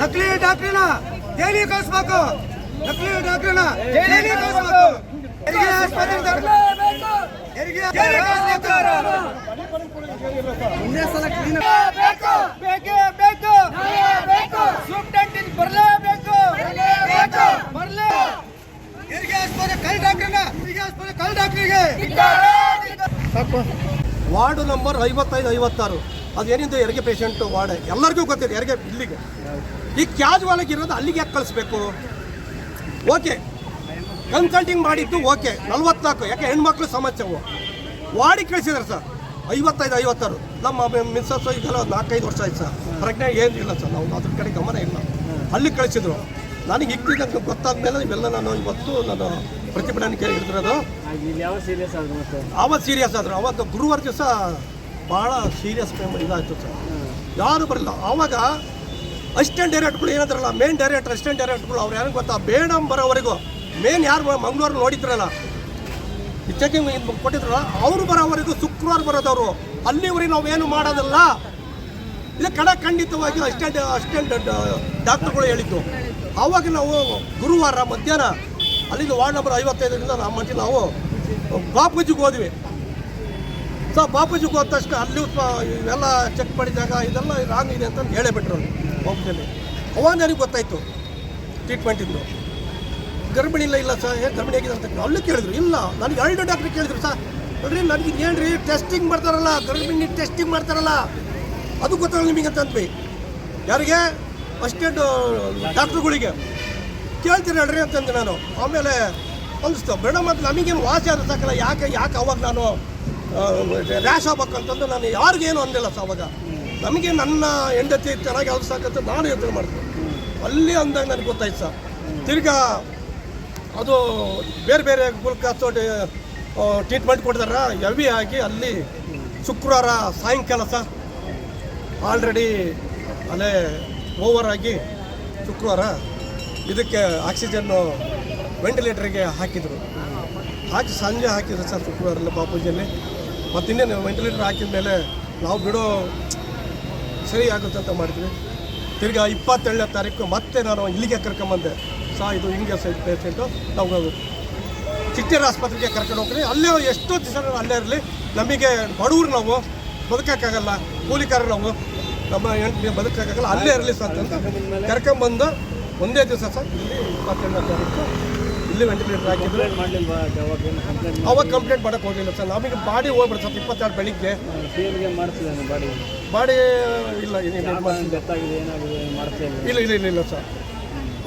ಡಾಕ್ಟ್ರಿನ ಜೈಲಿಗೆ ಕಳಿಸ್ಬೇಕು. ನಕಲಿ ಡಾಕ್ಟ್ರಿನ ಜೈಲಿಗೆ ಕಳಿಸ್ಬೇಕು. ಹೆರಿಗೆ ಆಸ್ಪತ್ರೆ ಹೆರಿಗೆ ಮುಂದೆ ಸಲ ಕ್ಲೀನ್ ಬೇಕು ಬೇಕೇ ಬೇಕು. ಬೇಕು ಸೂಪ್ಟೆಂಟಿಂಗ್ ಬರಲೇಬೇಕು. ಬೇಕು. ಬರಲೇ ಹೆರಿಗೆ ಆಸ್ಪತ್ರೆ? ಕಲ್ ಡಾಕ್ಟ್ರಿನ ಹೆರಿಗೆ ಆಸ್ಪತ್ರೆ? ಕಲ್ ಡಾಕ್ಟ್ರಿಗೆ. ವಾರ್ಡು ನಂಬರ್ ಐವತ್ತೈದು ಐವತ್ತಾರು. ಅದೇನಿದೆ ಹೆರಿಗೆ ಪೇಷಂಟು ವಾರ್ಡ್ ಎಲ್ಲರಿಗೂ ಗೊತ್ತಿದೆ ಹೆರಿಗೆ ಇಲ್ಲಿಗೆ. ಈ ಕ್ಯಾಜುವಲ್ ಇರೋದು ಅಲ್ಲಿಗೆ ಯಾಕೆ ಕಳಿಸ್ಬೇಕು? ಓಕೆ ಕನ್ಸಲ್ಟಿಂಗ್ ಮಾಡಿದ್ದು ಓಕೆ ನಲ್ವತ್ನಾಲ್ಕು ಯಾಕೆ ಹೆಣ್ಮಕ್ಳು ಸಮಸ್ಯೆವು ವಾರ್ಡಿಗೆ ಕಳಿಸಿದ್ದಾರೆ ಸರ್. ಐವತ್ತೈದು ಐವತ್ತಾರು. ನಮ್ಮ ಮಿಸ್ಸಸ್ ಇದೆಲ್ಲ ಒಂದು ನಾಲ್ಕೈದು ವರ್ಷ ಆಯ್ತು ಸರ್. ಪ್ರಜ್ಞೆ ಏನಿಲ್ಲ ಸರ್. ನಾವು ಅದ್ರ ಕಡೆ ಗಮನ ಇಲ್ಲ. ಅಲ್ಲಿ ಕಳಿಸಿದ್ರು. ನನಗೆ ಇಕ್ಕಿದಂಗೆ ಗೊತ್ತಾದ ಮೇಲೆ ಇವೆಲ್ಲ ನಾನು ಇವತ್ತು ನಾನು ಪ್ರತಿಭಟನೆ ಹಿಡಿದಿರೋದು ಇಲ್ಲಿ ಯಾವ ಸೀರಿಯಸ್ ಆದ್ರು ಮತ್ತೆ? ಆವತ್ತು ಸೀರಿಯಸ್ ಆದರು. ಅವತ್ತು ಗುರುವಾರ ದಿವಸ ಭಾಳ ಸೀರಿಯಸ್ ಇದಾಯಿತು ಸರ್. ಯಾರು ಬರಲ್ಲ. ಆವಾಗ ಅಸಿಸ್ಟೆಂಟ್ ಡೈರೆಕ್ಟ್ಗಳು ಏನಂತಾರಲ್ಲ ಮೇನ್ ಡೈರೆಕ್ಟರ್ ಅಸಿಸ್ಟೆಂಟ್ ಡೈರೆಕ್ಟ್ಗಳು ಅವ್ರು ಯಾರಿಗೂ ಗೊತ್ತಾ? ಬೇಡಮ್ ಬರೋವರೆಗೂ. ಮೇನ್ ಯಾರು ಮಂಗಳೂರು ನೋಡಿದ್ರಲ್ಲ, ಈ ಇದು ಕೊಟ್ಟಿದ್ರಲ್ಲ, ಅವರು ಬರೋವರೆಗೂ ಶುಕ್ರವಾರ ಬರೋದವರು. ಅಲ್ಲಿವರೆಗೆ ನಾವೇನು ಮಾಡೋದಲ್ಲ. ಇದು ಕಡ ಖಂಡಿತವಾಗಿ ಅಸಿಸ್ಟೆಂಟ್ ಅಸಿಸ್ಟೆಂಟ್ ಡಾಕ್ಟರ್ಗಳು ಹೇಳಿದ್ದು. ಆವಾಗ ನಾವು ಗುರುವಾರ ಮಧ್ಯಾಹ್ನ, ಅಲ್ಲಿಂದ ವಾರ್ಡ್ ನಂಬರ್ ಐವತ್ತೈದರಿಂದ ನಮ್ಮ ಮಟ್ಟಿ ನಾವು ಬಾಪೂಜಿಗೆ ಹೋದ್ವಿ. ಸೊ ಬಾಪೂಜಿಗೆ ಹೋದ ತಕ್ಷಣ ಅಲ್ಲಿ ಇವೆಲ್ಲ ಚೆಕ್ ಮಾಡಿದಾಗ ಇದೆಲ್ಲ ರಾಂಗ್ ಇದೆ ಅಂತ ಹೇಳೇ ಬಾಪೂಜಲ್ಲಿ ಅವಾಗ ನನಗೆ ಗೊತ್ತಾಯಿತು ಟ್ರೀಟ್ಮೆಂಟಿಂದು ಗರ್ಭಿಣಿ ಇಲ್ಲ ಇಲ್ಲ ಸರ್, ಏನು ಗರ್ಭಿಣಿ ಆಗಿದೆ ಅಂತ ಅಲ್ಲೂ ಕೇಳಿದ್ರು, ಇಲ್ಲ. ನನಗೆ ಎರಡು ಡಾಕ್ಟ್ರ್ ಕೇಳಿದ್ರು, ಸರ್. ನೋಡ್ರಿ ನನಗೆ ಏನ್ರಿ ಟೆಸ್ಟಿಂಗ್ ಮಾಡ್ತಾರಲ್ಲ, ಗರ್ಭಿಣಿ ಟೆಸ್ಟಿಂಗ್ ಮಾಡ್ತಾರಲ್ಲ. ಅದು ಗೊತ್ತಾಗಲ್ಲ ನಿಮಗೆ ಅಂತ ಅಂದ್ವಿ. ಯಾರಿಗೆ? ಏಡ್ ಡಾಕ್ಟ್ರುಗಳಿಗೆ. ಕೇಳ್ತೀನಿ ಹೇಳ್ರಿ ಅಂತಂದೆ ನಾನು. ಆಮೇಲೆ ಅನಿಸ್ತು ಮೇಡಮ್ ಅದು ನಮಗೇನು ವಾಸಿ ಆದ ಸಾಕಲ್ಲ. ಯಾಕೆ ಯಾಕೆ ಅವಾಗ ನಾನು ರ್ಯಾಶ್ ಆಗ್ಬೇಕು ಅಂತಂದು ನಾನು ಯಾರಿಗೇನು ಅಂದಿಲ್ಲ ಸರ್ ಅವಾಗ. ನಮಗೆ ನನ್ನ ಹೆಂಡತಿ ಚೆನ್ನಾಗಿ ಯಾವ್ದು ಸಾಕಂತ ನಾನು ಯೋಚನೆ ಮಾಡ್ತೀನಿ. ಅಲ್ಲಿ ಅಂದಾಗ ನನಗೆ ಗೊತ್ತಾಯ್ತು ಸರ್. ತಿರ್ಗಾ ಅದು ಬೇರೆ ಬೇರೆ ಗುಲ್ಕಾಸು ಟ್ರೀಟ್ಮೆಂಟ್ ಕೊಡ್ತಾರ. ಹೆವಿ ಆಗಿ ಅಲ್ಲಿ ಶುಕ್ರವಾರ ಸಾಯಂಕಾಲ ಸರ್. ಆಲ್ರೆಡಿ ಅಲ್ಲೇ ಓವರ್ ಆಗಿ ಶುಕ್ರವಾರ ಇದಕ್ಕೆ ಆಕ್ಸಿಜನ್ನು ವೆಂಟಿಲೇಟರ್ಗೆ ಹಾಕಿದರು. ಹಾಕಿ ಸಂಜೆ ಹಾಕಿದ್ರು ಸರ್ ಶುಕ್ರವಾರ ಬಾಪೂಜಿಯಲ್ಲಿ. ಮತ್ತು ಇನ್ನೇನು ವೆಂಟಿಲೇಟರ್ ಹಾಕಿದ ಮೇಲೆ ನಾವು ಬಿಡೋ ಸರಿ ಆಗುತ್ತೆ ಅಂತ ಮಾಡಿದ್ವಿ ತಿರ್ಗಾ ಇಪ್ಪತ್ತೇಳನೇ ತಾರೀಕು ಮತ್ತೆ ನಾನು ಇಲ್ಲಿಗೆ ಕರ್ಕೊಂಬಂದೆ. ಸಾ, ಇದು ಹಿಂಗೆ ಸೈಡ್ ಪೇಷೆಂಟು ನಾವು ಚಿಟ್ಟೇರ್ ಆಸ್ಪತ್ರೆಗೆ ಕರ್ಕೊಂಡು ಹೋಗ್ರಿ ಅಲ್ಲೇ ಎಷ್ಟೋ ದಿವಸ ಅಲ್ಲೇ ಇರಲಿ. ನಮಗೆ ಬಡವ್ರು ನಾವು, ಬದುಕೋಕ್ಕಾಗಲ್ಲ, ಕೂಲಿಕಾರರು ನಾವು, ನಮ್ಮ ಹೆಂಡತಿ ಬದುಕೋಕ್ಕಾಗಲ್ಲ, ಅಲ್ಲೇ ಇರಲಿ ಸರ್ ಅಂತ ಕರ್ಕೊಂಬಂದು ಒಂದೇ ದಿವಸ ಸರ್ ಇಲ್ಲಿ ಇಪ್ಪತ್ತೆರಡನೇ ತಾರೀಕು. ಇಲ್ಲಿ ವೆಂಟಿಲೇಟರ್ ಹಾಕಿದ್ರು ಅವಾಗ ಕಂಪ್ಲೇಂಟ್ ಮಾಡೋಕೆ ಹೋಗಿಲ್ಲ ಸರ್. ನಮಗೆ ಬಾಡಿ ಹೋಗ್ಬಿಡ್ತು ಸರ್ ಇಪ್ಪತ್ತೆರಡು ಬೆಳಿಗ್ಗೆ. ಬಾಡಿ? ಬಾಡಿ ಇಲ್ಲ ಇಲ್ಲ ಇಲ್ಲ ಇಲ್ಲ ಇಲ್ಲ ಸರ್.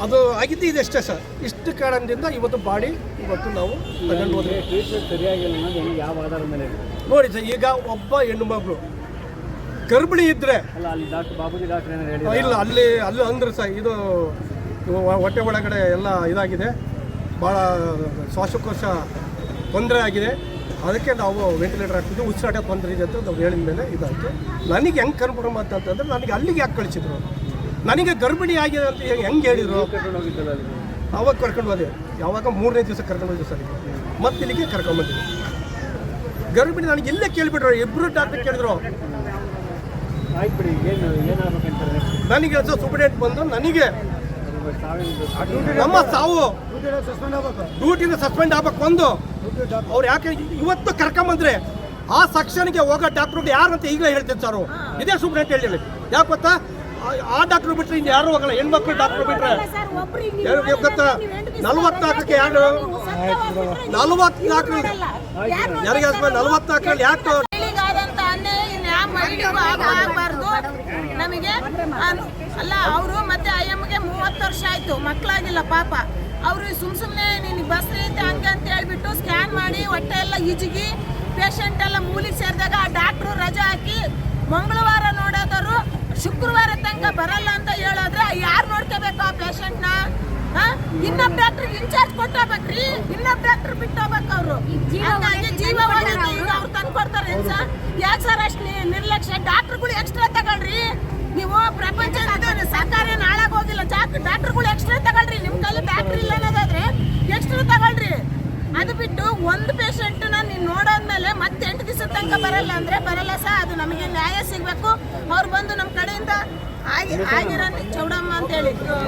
ಅದು ಆಗಿದ್ದು ಅಷ್ಟೇ ಸರ್. ಇಷ್ಟು ಕಾರಣದಿಂದ ಇವತ್ತು ಬಾಡಿ ಇವತ್ತು ನಾವು ತಗೊಂಡು ಹೋದ್ರೆ ಟ್ರೀಟ್ಮೆಂಟ್ ಸರಿಯಾಗಿಲ್ಲ ಯಾವ ಆಧಾರದ ಮೇಲೆ ನೋಡಿ ಸರ್ ಈಗ ಒಬ್ಬ ಹೆಣ್ಣು ಮಗಳು ಗರ್ಭಿಣಿ ಇದ್ದರೆ ಅಲ್ಲ ಅಲ್ಲಿ ಡಾಕ್ಟರ್ ಬಾಬುಜಿ ಡಾಕ್ಟರ್ ಇಲ್ಲ ಅಲ್ಲಿ ಅಲ್ಲಿ ಅಂದ್ರೆ ಸರ್ ಇದು ಹೊಟ್ಟೆ ಒಳಗಡೆ ಎಲ್ಲ ಇದಾಗಿದೆ. ಭಾಳ ಶ್ವಾಸಕೋಶ ತೊಂದರೆ ಆಗಿದೆ. ಅದಕ್ಕೆ ನಾವು ವೆಂಟಿಲೇಟರ್ ಹಾಕ್ತಿದ್ವಿ. ಉಸಿರಾಟ ತೊಂದರೆ ಇದೆ ಅಂತ ನಾವು ಹೇಳಿದ ಮೇಲೆ ಇದಾಯಿತು. ನನಗೆ ಹೆಂಗೆ ಕನ್ಫರ್ಮ್ ಅಂತಂದ್ರೆ ನನಗೆ ಅಲ್ಲಿಗೆ ಯಾಕೆ ಕಳಿಸಿದ್ರು? ನನಗೆ ಗರ್ಭಿಣಿ ಆಗಿದೆ ಅಂತ ಹೆಂಗೆ ಹೇಳಿದರು? ಅವಾಗ ಕರ್ಕೊಂಡು ಹೋದೆ. ಯಾವಾಗ ಮೂರನೇ ದಿವಸ ಕರ್ಕೊಂಡು ಹೋದ್ವಿ ಸರ್ ಮತ್ತೆ ಇಲ್ಲಿಗೆ ಕರ್ಕೊಂಬಂದಿದ್ವಿ ಗರ್ಭಿಣಿ ನನಗೆ ಇಲ್ಲೇ ಕೇಳಿಬಿಟ್ರು. ಇಬ್ಬರು ಡಾಕ್ಟರ್ ಕೇಳಿದ್ರು. ನನಗೆ ಸೂಪರಿಡೆಂಟ್ ಬಂದು ನನಗೆ. ನಮ್ಮ ಸಾವು. ಡ್ಯೂಟಿನ ಸಸ್ಪೆಂಡ್ ಆಗ್ಬೇಕು? ಒಂದು. ಅವ್ರು ಯಾಕೆ ಇವತ್ತು ಕರ್ಕೊಂಬಂದ್ರೆ ಆ ಸೆಕ್ಷನ್ಗೆ ಹೋಗೋ ಡಾಕ್ಟರ್ ಯಾರು ಅಂತ ಈಗಲೇ ಹೇಳ್ತೀನಿ ಸರ್. ಇದೇ ಅಂತ ಹೇಳಿ ಯಾಕೆ ಗೊತ್ತಾ? ಆ- ಡಾಕ್ಟರ್ ಬಿಟ್ರೆ ಇನ್ನು ಯಾರು ಹೋಗಲ್ಲ. ಹೆಣ್ಮಕ್ಳು ಡಾಕ್ಟ್ರು ಬಿಟ್ರೆ ಗೊತ್ತಾ? ನಲ್ವತ್ನಾಲ್ಕಕ್ಕೆ ಯಾರು ನಲ್ವತ್ನಾಲ್ಕು ಯಾರಿಗೆ ನಲ್ವತ್ನಾಲ್ಕರಲ್ಲಿ ಯಾಕೆ ನಮಗೆ ಅಲ್ಲ ಅವರು ಮತ್ತೆ ಅಯ್ಯಮ್ಮಗೆ ಮೂವತ್ತು ವರ್ಷ ಆಯ್ತು. ಮಕ್ಕಳಾಗಿಲ್ಲ ಪಾಪ. ಅವರು ಸುಮ್ಮ ಸುಮ್ಮನೆ ನೀನು ಬಸ್ ಐತೆ ಹಂಗೆ ಅಂತ ಹೇಳ್ಬಿಟ್ಟು ಸ್ಕ್ಯಾನ್ ಮಾಡಿ ಹೊಟ್ಟೆ ಎಲ್ಲ ಇಜಿಗಿ ಪೇಷಂಟ್ ಎಲ್ಲ ಮೂಲಿಗೆ ಸೇರಿದಾಗ ಆ ಡಾಕ್ಟ್ರು ರಜೆ ಹಾಕಿ ಮಂಗಳವಾರ ನೋಡೋದವರು ಶುಕ್ರವಾರ ತನಕ ಬರಲ್ಲ ಅಂತ ಹೇಳೋದ್ರೆ ಯಾರು ನೋಡ್ಕೋಬೇಕು ಆ ಪೇಷಂಟ್ನ ಇನ್ನೊಬ್ಬ ಡಾಕ್ಟರ್ ಇನ್ಚಾರ್ಜ್ ಕೊಟ್ಟೋಗ್ಬೇಕ್ರಿ. ಇನ್ನೊಬ್ಬ ಡಾಕ್ಟರ್ ಬಿಟ್ಟು ಹೋಗ್ಬೇಕು ಅವರು ಜೀವ ಈಗ ಅವ್ರು. ತಂದು ಕೊಡ್ತಾರೆ ಸರ್ ಯಾಕೆ ಸರ್ ಅಷ್ಟು ನಿರ್ಲಕ್ಷ್ಯ? ಡಾಕ್ಟರ್ಗಳು ಎಕ್ಸ್ಟ್ರಾ ತಗೊಳ್ರಿ ನೀವು ಪ್ರಪಂಚ ಸರ್ಕಾರ ಏನು ಹಾಳಾಗ್ ಹೋಗಿಲ್ಲ ಡಾಕ್ಟರ್ಗಳು ಎಕ್ಸ್ಟ್ರಾ ತಗೊಳ್ರಿ ನಿಮ್ಮ ಕೈಲಿ ಡಾಕ್ಟರ್ ಇಲ್ಲ ಅನ್ನೋದಾದ್ರೆ ಎಕ್ಸ್ಟ್ರಾ ತಗೊಳ್ರಿ ಅದು ಬಿಟ್ಟು ಒಂದು ಪೇಷಂಟ್ನ ನೀವು ನೋಡೋದ್ಮೇಲೆ ಮತ್ತೆ ಎಂಟು ದಿವಸ ತನಕ ಬರಲ್ಲ ಅಂದ್ರೆ ಬರಲ್ಲ ಸಹ ಅದು ನಮಗೆ ನ್ಯಾಯ ಸಿಗಬೇಕು. ಅವ್ರು ಬಂದು ನಮ್ಮ ಕಡೆಯಿಂದ ಆಗಿ ಆಗಿರೋ ಚೌಡಮ್ಮ ಅಂತ ಹೇಳಿ.